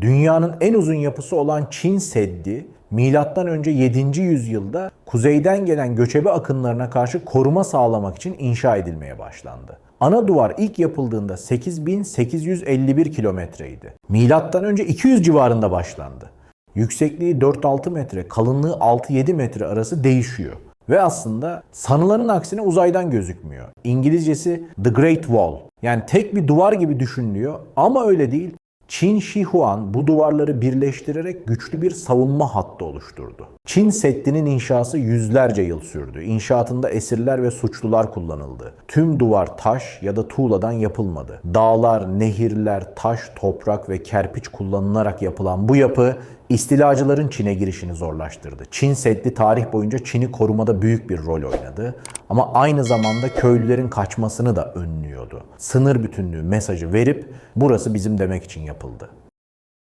Dünyanın en uzun yapısı olan Çin Seddi Milattan önce 7. yüzyılda kuzeyden gelen göçebe akınlarına karşı koruma sağlamak için inşa edilmeye başlandı. Ana duvar ilk yapıldığında 8851 kilometreydi. Milattan önce 200 civarında başlandı. Yüksekliği 4-6 metre, kalınlığı 6-7 metre arası değişiyor. Ve aslında sanılanın aksine uzaydan gözükmüyor. İngilizcesi The Great Wall. Yani tek bir duvar gibi düşünülüyor ama öyle değil. Çin Shi Huan bu duvarları birleştirerek güçlü bir savunma hattı oluşturdu. Çin Seddi'nin inşası yüzlerce yıl sürdü. İnşaatında esirler ve suçlular kullanıldı. Tüm duvar taş ya da tuğladan yapılmadı. Dağlar, nehirler, taş, toprak ve kerpiç kullanılarak yapılan bu yapı istilacıların Çin'e girişini zorlaştırdı. Çin Seddi tarih boyunca Çin'i korumada büyük bir rol oynadı. Ama aynı zamanda köylülerin kaçmasını da önlüyordu. Sınır bütünlüğü mesajı verip burası bizim demek için yapıldı.